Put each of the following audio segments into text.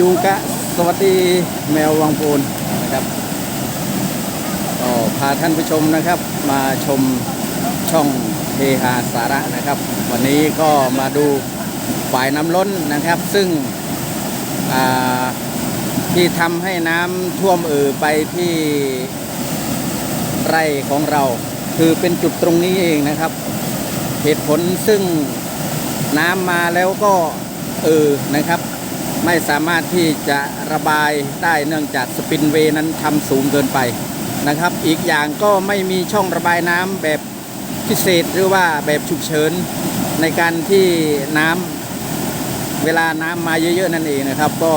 จูกะ สวัสดีแมววังปูนนะครับก็พาท่านผู้ชมนะครับ มาชมช่องเฮฮาสาระนะครับ วันนี้ก็มาดูฝ่ายน้ำล้นนะครับ ซึ่งที่ทำให้น้ำท่วมเอ่อไปที่ไร่ของเรา คือเป็นจุดตรงนี้เองนะครับ เหตุผลซึ่งน้ำมาแล้วก็เออนะครับ ไม่สามารถที่จะระบายได้เนื่องจากสปินเวย์นั้นทำสูงเกินไปนะครับ อีกอย่างก็ไม่มีช่องระบายน้ำแบบพิเศษหรือว่าแบบฉุกเฉินในการที่น้ำเวลาน้ำมาเยอะๆนั่นเองนะครับ ก็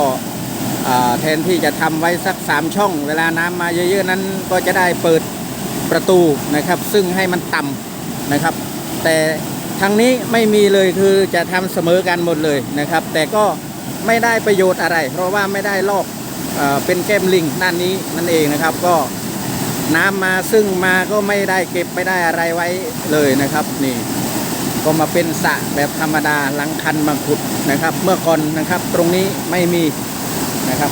แทนที่จะทำไว้สักสามช่อง เวลาน้ำมาเยอะๆนั้นก็จะได้เปิดประตูนะครับ ซึ่งให้มันต่ำนะครับ แต่ทางนี้ไม่มีเลยคือจะทำเสมอกันหมดเลยนะครับ แต่ก็ ไม่ได้ประโยชน์อะไร เพราะว่าไม่ได้ลอกเออเป็นแก้มลิงด้านนี้นั่นเองนะครับก็น้ำมาซึ่งมาก็ไม่ได้เก็บไม่ได้อะไรไว้เลยนะครับนี่ก็มาเป็นสระแบบธรรมดาหลังคันมาขุดนะครับ เมื่อก่อนนะครับตรงนี้ไม่มีนะครับ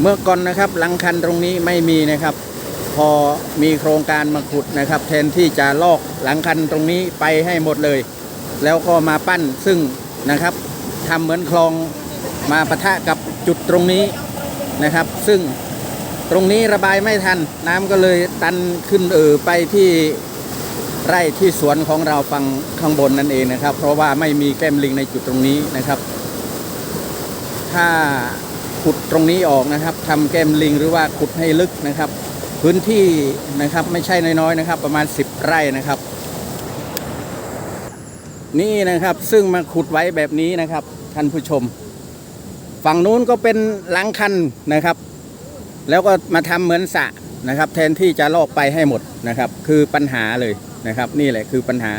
เมื่อก่อนนะครับหลังคันตรงนี้ไม่มีนะครับ พอมีโครงการมาขุดนะครับ แทนที่จะลอกหลังคันตรงนี้ไปให้หมดเลย แล้วก็มาปั้นซึ่งนะครับทำเหมือนคลองมาปะทะกับจุดตรงนี้นะครับ ซึ่งตรงนี้ระบายไม่ทัน น้ำก็เลยตันขึ้นเออไปที่ไร่ที่สวนของเราฝั่งข้างบนนั่นเองนะครับ เพราะว่าไม่มีแก้มลิงในจุดตรงนี้นะครับ ถ้าขุดตรงนี้ออกนะครับทำแก้มลิงหรือว่าขุดให้ลึกนะครับ พื้นที่นะครับไม่ใช่น้อยๆนะครับ ประมาณ 10 ไร่นะครับ นี่นะครับซึ่งมาขุดไว้แบบนี้นะครับ ท่านผู้ชม ฝั่งนู้นก็เป็นหลังคันนะครับ แล้วก็มาทำเหมือนสะนะครับ แทนที่จะลอกไปให้หมดนะครับ คือปัญหาเลยนะครับ นี่แหละคือปัญหา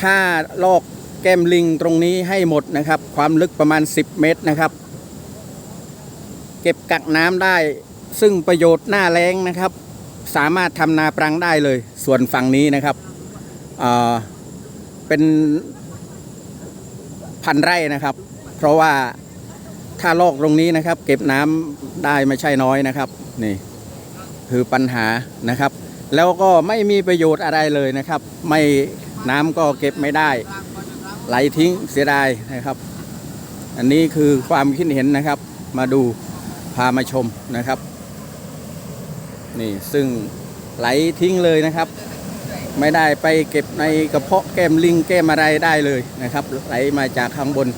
ถ้าลอกแก้มลิงตรงนี้ให้หมดนะครับ ความลึกประมาณ 10 เมตรนะครับ เก็บกักน้ำได้ ซึ่งประโยชน์หน้าแรงนะครับ สามารถทำนาปรังได้เลย ส่วนฝั่งนี้นะครับเป็นพันไร่นะครับ เพราะว่าถ้าลอกตรงนี้นะครับ เก็บน้ำได้ไม่ใช่น้อยนะครับนี่คือปัญหานะครับ แล้วก็ไม่มีประโยชน์อะไรเลยนะครับ ไม่น้ำก็เก็บไม่ได้ ไหลทิ้งเสียดายนะครับ อันนี้คือความคิดเห็นนะครับ มาดูพามาชมนะครับ นี่ซึ่งไหลทิ้งเลยนะครับ ไม่ได้ไปเก็บในกระเพาะแก้มลิงแก้มอะไรได้เลยนะครับ ไหลมาจากข้างบน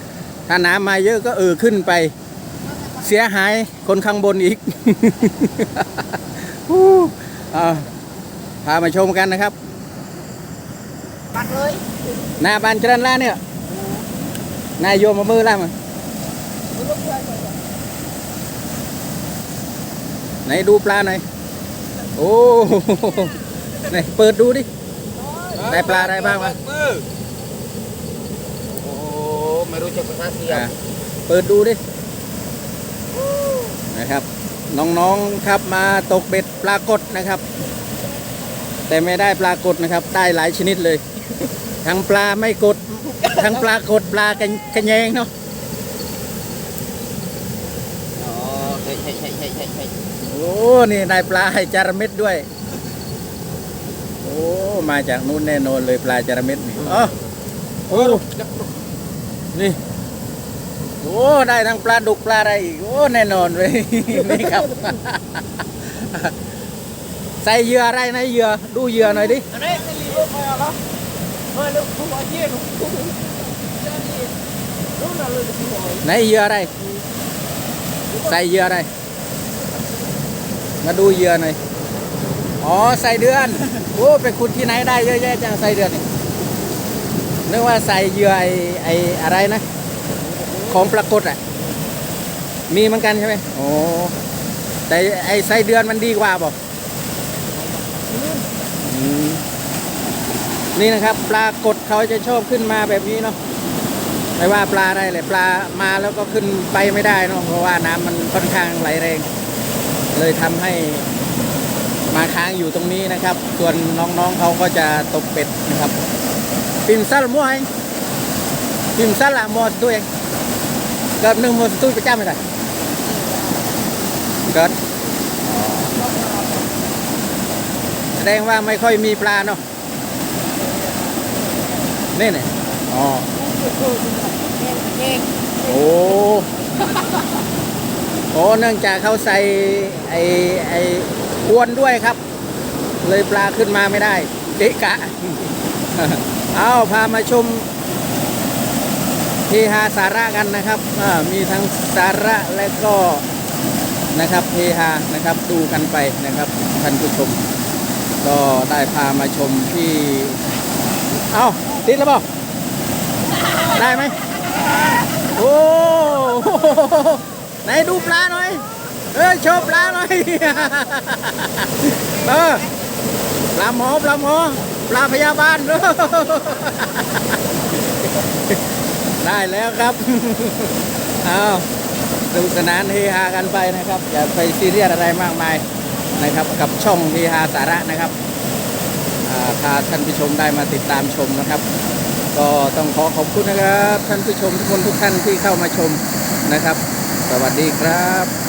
ถ้าน้ำมาเยอะก็เออขึ้นไป เสียหายคนข้างบนอีกฮู้อ่าพามาชมกันนะครับปัดเลยหน้าบ้านจรันล่าเนี่ยนายโยมมามือล่ามาไหนดูปลาหน่อย โอ้ไหนเปิดดูดิ ได้ปลาอะไรบ้างวะมือโอ้ไม่รู้จักภาษาเสียอะเปิดดูดิ นะครับ น้องๆครับมาตกเบ็ดปลากดนะครับ แต่ไม่ได้ปลากดนะครับ ได้หลายชนิดเลย ทั้งปลาไม่กด ทั้งปลากดปลากระกระแยงเนาะ อ๋อใช่ใช่ใช่ใช่ใช่ใช่ โอ้ นี่ได้ปลาให้จาระเม็ดด้วย โอ้ มาจากนู้นแน่นอนเลยปลาจาระเม็ดนี่อ๋อโอ้นี่ โอ้ ได้ทั้งปลาดุกปลาอะไรอีก โอ้ แน่นอนเลย นี่ครับ ใส่เหยื่ออะไรนะเหยื่อ ดูเหยื่อหน่อยดิอันนี้จะรีบไปอะครับเฮ้ยลูกผู้บอลเยี่ยมลูกลูกน่ะเลยผู้บอลไหนเหยื่ออะไร ใส่เหยื่ออะไร มาดูเหยื่อหน่อย อ๋อใส่เดือน โอ้ไปขุดที่ไหนได้เยอะแยะจังใส่เดือนนี่นึกว่าใส่เหยื่อไอ้ไอ้อะไรนะ ของปรากฏอะ มีเหมือนกันใช่ไหมโอ้แต่ไอ้ใส่เดือนมันดีกว่าบอกอืมนี่นะครับ ปลากดเขาจะชอบขึ้นมาแบบนี้เนาะไม่ว่าปลาอะไรเลยปลามาแล้วก็ขึ้นไปไม่ได้เนอะเพราะว่าน้ำมันค่อนข้างไหลแรง เลยทำให้มาค้างอยู่ตรงนี้นะครับ ส่วนน้องๆเขาก็จะตกเป็ดนะครับปิมซัลมั่วเองปิมซัลละมอสตัวเองเกิดหนึ่งมอสตุ้ยประจำไม่ได้เกิดแสดงว่าไม่ค่อยมีปลาเนาะนี่เนี่ยอ๋อเองโอ้ โอ้เนื่องจากเขาใส่ไอ้ไอ้อวนด้วยครับ เลยปลาขึ้นมาไม่ได้เกะกะ เอาพามาชมเฮฮาสาระกันนะครับมีทั้งสาระและก็นะครับเฮฮานะครับดูกันไปนะครับท่านผู้ชม ก็ได้พามาชมที่ เอาติดแล้วเปล่าได้ไหมโอ้ ไหนดูปลาหน่อย เออโชว์ปลาหน่อย เออ ปลาหมอปลาหมอปลาพยาบาลได้แล้วครับเอาสนุกสนานเฮฮากันไปนะครับ อย่าไปซีเรียสอะไรมากมายนะครับ กับช่องเฮฮาสาระนะครับพาท่านผู้ชมได้มาติดตามชมนะครับ ก็ต้องขอขอบคุณนะครับ ท่านผู้ชมทุกคนทุกท่านที่เข้ามาชมนะครับ สวัสดีครับ